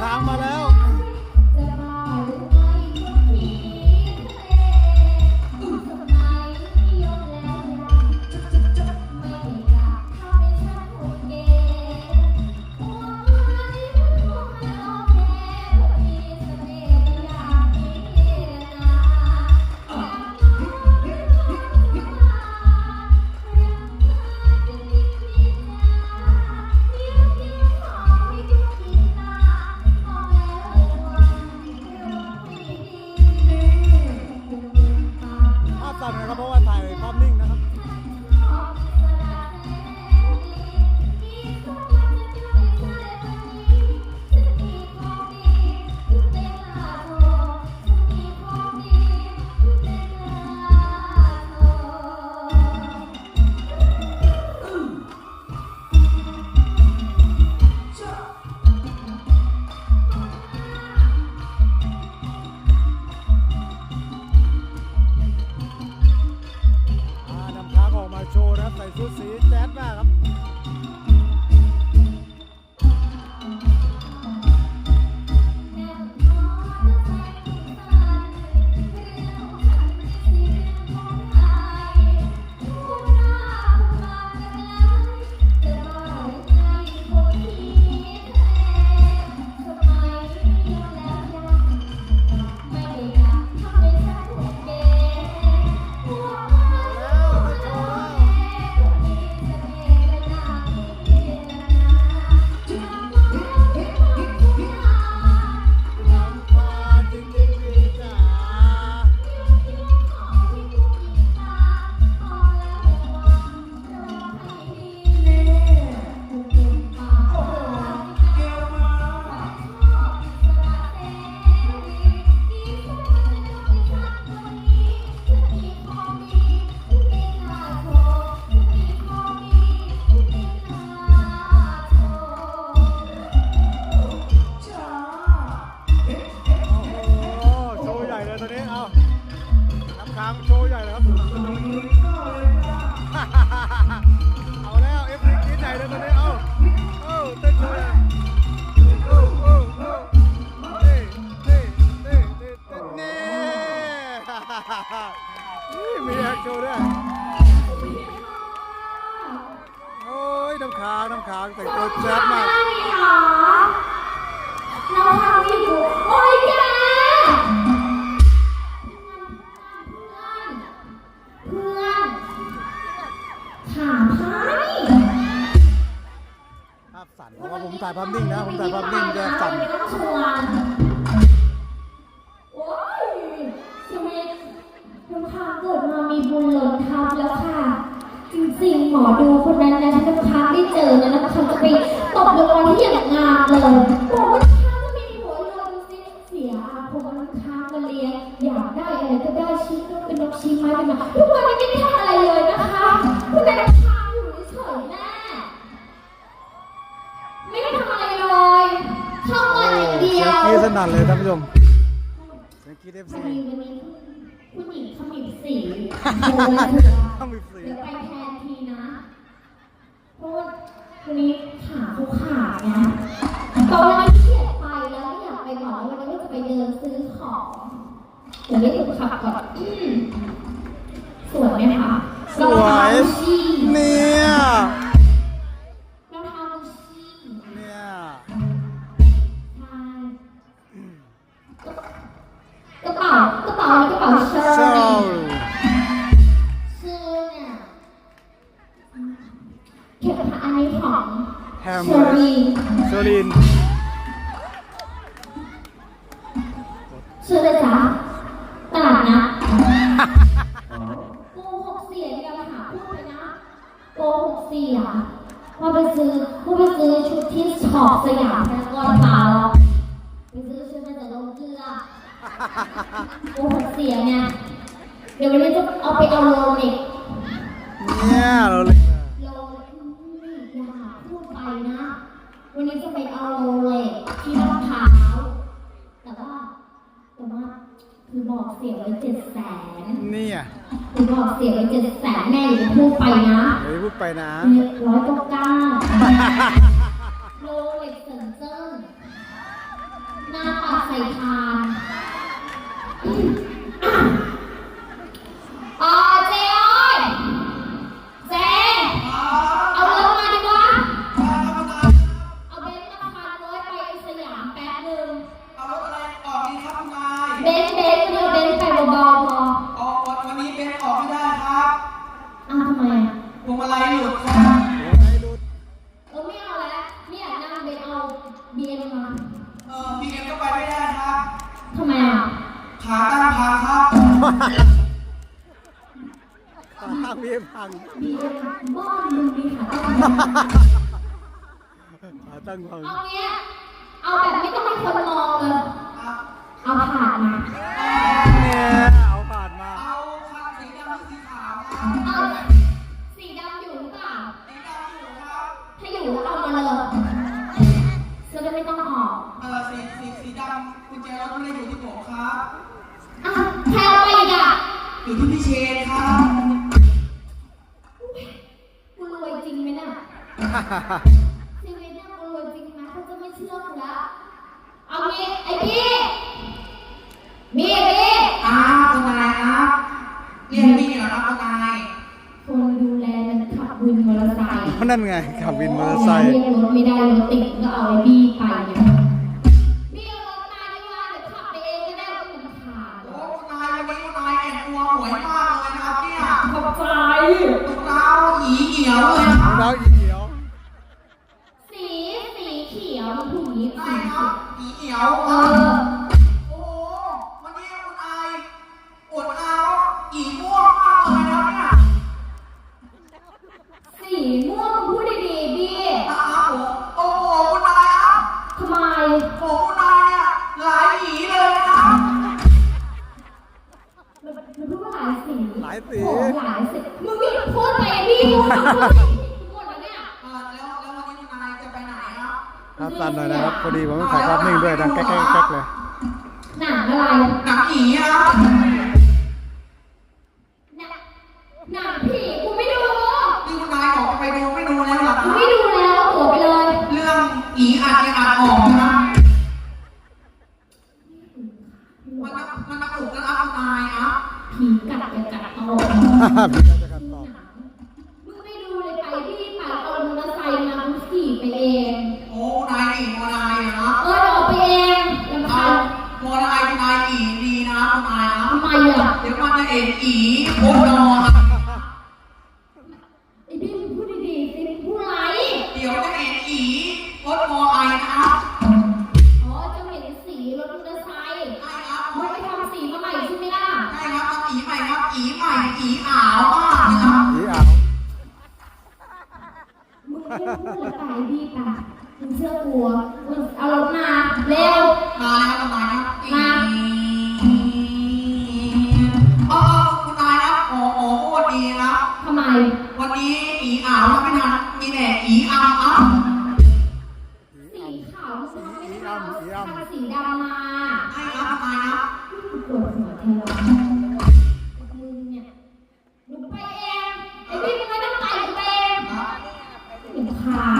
ำค้างมาแล้ว ค้างน้ำค้างแต่งตัวแจ๊ดมากเราทำอยู่โอ้ยแกเพื่อนเพื่อนถามให้ภาพสั่นเพราะว่าผมถ่ายภาพนิ่งนะ ผมถ่ายภาพนิ่งจะสั่นโอ้ยชีวิตน้ำค้าเกิดมามีบุญหล่นทับแล้วค่ะ จริงๆ หมอดูคนนั้นนะที่น้ำค้างได้เจอนะน้ำค้างจะไปตบรางวัลที่อย่างงามเลยบอกว่าน้ำค้างจะมีหัวเรือดูสิเสียอาคมน้ำค้างมาเลี้ยงอยากได้อะไรก็ได้ชี้นกเป็นนกชี้ไม้เป็นหมาทุกวันนี้ไม่ได้ทำอะไรเลยนะคะคุณแต่น้ำค้างอยู่เฉยๆแม่ไม่ได้ทำอะไรเลยเข้ามาอย่างเดีเสียยงวกรีดสนั่นเลยท่านผู้ชมเสียงกรีดเอฟพอซีดีวันนี้ผู้หญิงเขามีสีต้องมีสีเดี๋ยวไปแทนทีนะ เพราะว่า วันนี้ขาเขาขาดไงตอนนั้นเครียดไปแล้วไม่อยากไปก่อวันนี้ก็จะไปเดินซื้อของเดี๋ยวได้ถูกขับก่อนอืมสวยไหมคะสวย เนี่ยรองเท้าชีเนี่ยใช่กระเป๋ากระเป๋าอะไรกระเป๋าเชอเจ้า แฮมเชอรี่เชอรินชื่ออะไรจ๊ะตลาดนะโกหกเสียในการหาพูดไปนะโกหกเสียว่าไปซื้อว่าไปซื้อชุดที่ช็อปสยามพารากอนมาหรอกไปซื้อชุดมาจากโรงเกลือโอ้โหเสียไงเดี๋ยววันนี้จะเอาไปเอาโลเล็กเนี่ยเราเลย นนี้จะไปเอาโลเล็กที่ลาดพร้าวแต่ว่าแต่ว่าคือบอกเสียไว้เจ็ดแสนเนี่ยคือบอกเสียไว้เจ็ดแสนแม่อย่าพูดไปนะเดี๋ยวพูดไปนะร้อยเก้าเก้า พังพี่พังขาตั้าพังเานี้ยเอาแบบไม่ต้องให้คนมองเลย เอาผ่านนะ ชีวิมือสองก็ไม่เชื่อกูะเอาคไอพี่มีพี่อ้านยครับเนี่ยพี่เหนีวรับคุายคนดูแลมันขับวินมอเตอร์ไซค์นั่นไงขับวินมอเตอร์ไซค์เรียกรถไม่ได้รถติดก็เอาไอ้พี่ไป ครับตันหน่อยนะครับพอดีผมต้องถ่ายภาพนิ่งด้วยดังแก๊กๆเลยหนังอะไรหนังผีอะหนังผีกูไม่ดูนี่คุณนายขอไปดูไม่ดูแล้วหรอไม่ดู เห็นอีโอนอไอ้พี่พูดดีๆสิมพูดอะไรเดี๋ยวจะเห็นอีโอนอไอนะครับอ๋อจะเห็นสีรถมอเตอร์ไซค์ใช่ครับมันไปทำสีใหม่ใช่ไหมล่ะใช่ครับเอาอีใหม่ครับอีใหม่อีขาวมานะครับผีอามึงม่ได้พูไรพี่ปะมึงเชื่อกูมึงเอารถมาเร็ว มาแล้วมา ค่ะ